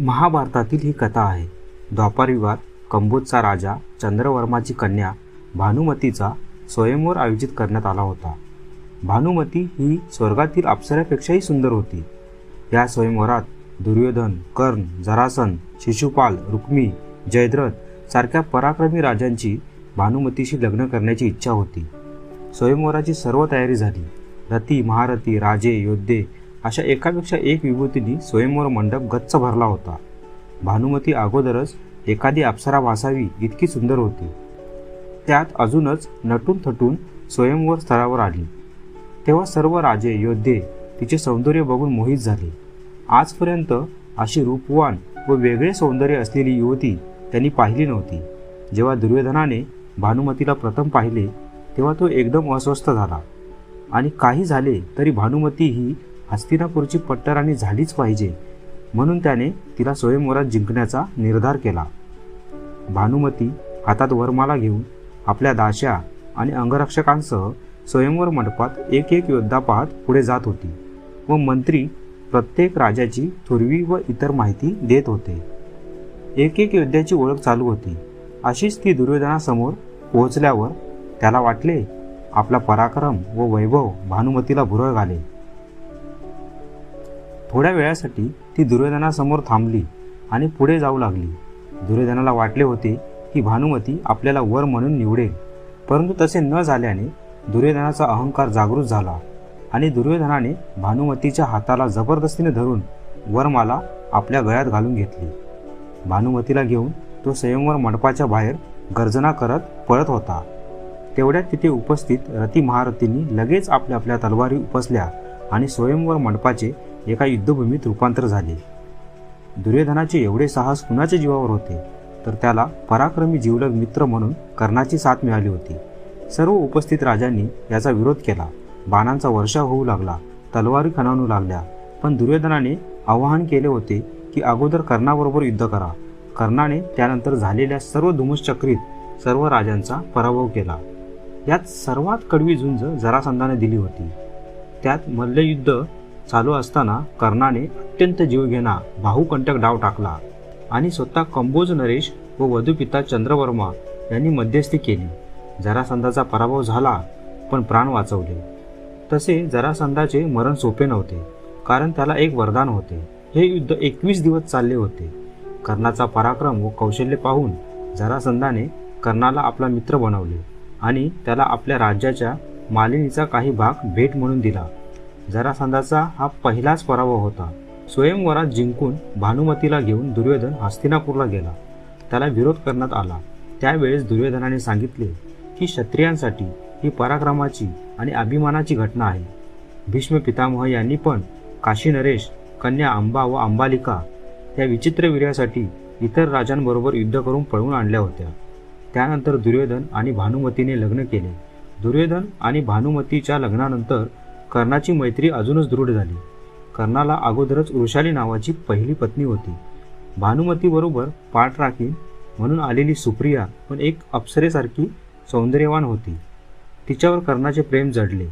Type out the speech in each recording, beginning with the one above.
महाभारतातील ही कथा आहे. द्वापारयुगात कंबोजचा राजा चंद्रवर्माची कन्या भानुमतीचा स्वयंवर आयोजित करण्यात आला होता. भानुमती ही स्वर्गातील अप्सऱ्यापेक्षाही सुंदर होती. या स्वयंवरात दुर्योधन कर्ण जरासन शिशुपाल रुक्मी जयद्रथ सारख्या पराक्रमी राजांची भानुमतीशी लग्न करण्याची इच्छा होती. स्वयंवराची सर्व तयारी झाली. रती महारथी राजे योद्धे अशा एकापेक्षा एक विभूतींनी स्वयंवर मंडप गच्च भरला होता. भानुमती अगोदरच एखादी अप्सरा वासावी इतकी सुंदर होती. त्यात अजूनच नटून थटून स्वयंवर स्थळावर आली. तेव्हा सर्व राजे योद्धे तिचे सौंदर्य बघून मोहित झाले. आजपर्यंत अशी रूपवान व वेगळे सौंदर्य असलेली युवती त्यांनी पाहिली नव्हती. जेव्हा दुर्योधनाने भानुमतीला प्रथम पाहिले तेव्हा तो एकदम अस्वस्थ झाला. आणि काही झाले तरी भानुमती ही हस्तिनापूरची पट्टराणी झालीच पाहिजे. म्हणून त्याने तिला स्वयंवरात जिंकण्याचा निर्धार केला. भानुमती हातात वरमाला घेऊन आपल्या दाश्या आणि अंगरक्षकांसह स्वयंवर मंडपात एक एक योद्धा पाहत पुढे जात होती व मंत्री प्रत्येक राजाची थोरवी व इतर माहिती देत होते. एक एक योद्ध्याची ओळख चालू होती. अशीच ती दुर्योधनासमोर पोहोचल्यावर त्याला वाटले आपला पराक्रम व वैभव भानुमतीला भुरळ घाले. थोड्या वेळासाठी ती दुर्योधनासमोर थांबली आणि पुढे जाऊ लागली. दुर्योधनाला वाटले होते की भानुमती आपल्याला वर म्हणून निवडेल परंतु तसे न झाल्याने दुर्योधनाचा अहंकार जागृत झाला आणि दुर्योधनाने भानुमतीच्या हाताला जबरदस्तीने धरून वरमाला आपल्या गळ्यात घालून घेतली. भानुमतीला घेऊन तो स्वयंवर मंडपाच्या बाहेर गर्जना करत पळत होता. तेवढ्यात तिथे उपस्थित रती महारथींनी लगेच आपल्या आपल्या तलवारी उपसल्या आणि स्वयंवर मंडपाचे एका युद्धभूमीत रूपांतर झाले. दुर्योधनाचे एवढे साहस कुणाच्या जीवावर होते? तर त्याला पराक्रमी जीवलग मित्र म्हणून कर्णाची साथ मिळाली होती. सर्व उपस्थित राजांनी याचा विरोध केला. बाणांचा वर्षा होऊ लागला. तलवारी खणावू लागल्या. पण दुर्योधनाने आवाहन केले होते की अगोदर कर्णाबरोबर युद्ध करा. कर्णाने त्यानंतर झालेल्या सर्व धुमश्चक्रीत सर्व राजांचा पराभव केला. यात सर्वात कडवी झुंज जरासंधाने दिली होती. त्यात मल्लयुद्ध चालू असताना कर्णाने अत्यंत जीवघेणा बाहुकंटक डाव टाकला आणि स्वतः कंबोज नरेश व वधुपिता चंद्रवर्मा यांनी मध्यस्थी केली. जरासंधाचा पराभव झाला पण प्राण वाचवले. तसे जरासंधाचे मरण सोपे नव्हते कारण त्याला एक वरदान होते. हे युद्ध एकवीस दिवस चालले होते. कर्णाचा पराक्रम व कौशल्य पाहून जरासंधाने कर्णाला आपला मित्र बनवले आणि त्याला आपल्या राज्याच्या मालिनीचा काही भाग भेट म्हणून दिला. जरासंधाचा हा पहिलाच पराभव होता. स्वयंवरात जिंकून भानुमतीला घेऊन दुर्योधन हस्तिनापूरला गेला. त्याला विरोध करण्यात आला. त्यावेळेस दुर्योधनाने सांगितले की क्षत्रियांसाठी ही पराक्रमाची आणि अभिमानाची घटना आहे. भीष्म पितामह यांनी पण काशी नरेश कन्या अंबा व अंबालिका त्या विचित्र वीर्यासाठी इतर राजांबरोबर युद्ध करून पळवून आणल्या होत्या. त्यानंतर दुर्योधन आणि भानुमतीने लग्न केले. दुर्योधन आणि भानुमतीच्या लग्नानंतर कर्णाची मैत्री अजूनच दृढ झाली. कर्णाला अगोदरच वृषाली नावाची पहिली पत्नी होती. भानुमतीबरोबर पाठ राखीन म्हणून आलेली सुप्रिया पण एक अप्सरेसारखी सौंदर्यवान होती. तिच्यावर कर्णाचे प्रेम जडले.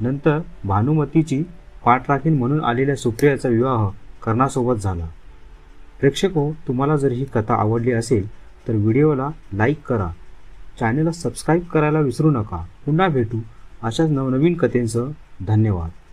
नंतर भानुमतीची पाठ राखीन म्हणून आलेल्या सुप्रियाचा विवाह कर्णासोबत झाला. प्रेक्षक हो तुम्हाला जर ही कथा आवडली असेल तर व्हिडिओला लाईक करा. चॅनलला सबस्क्राईब करायला विसरू नका. पुन्हा भेटू अशाच नवनवीन कथेंसह. धन्यवाद.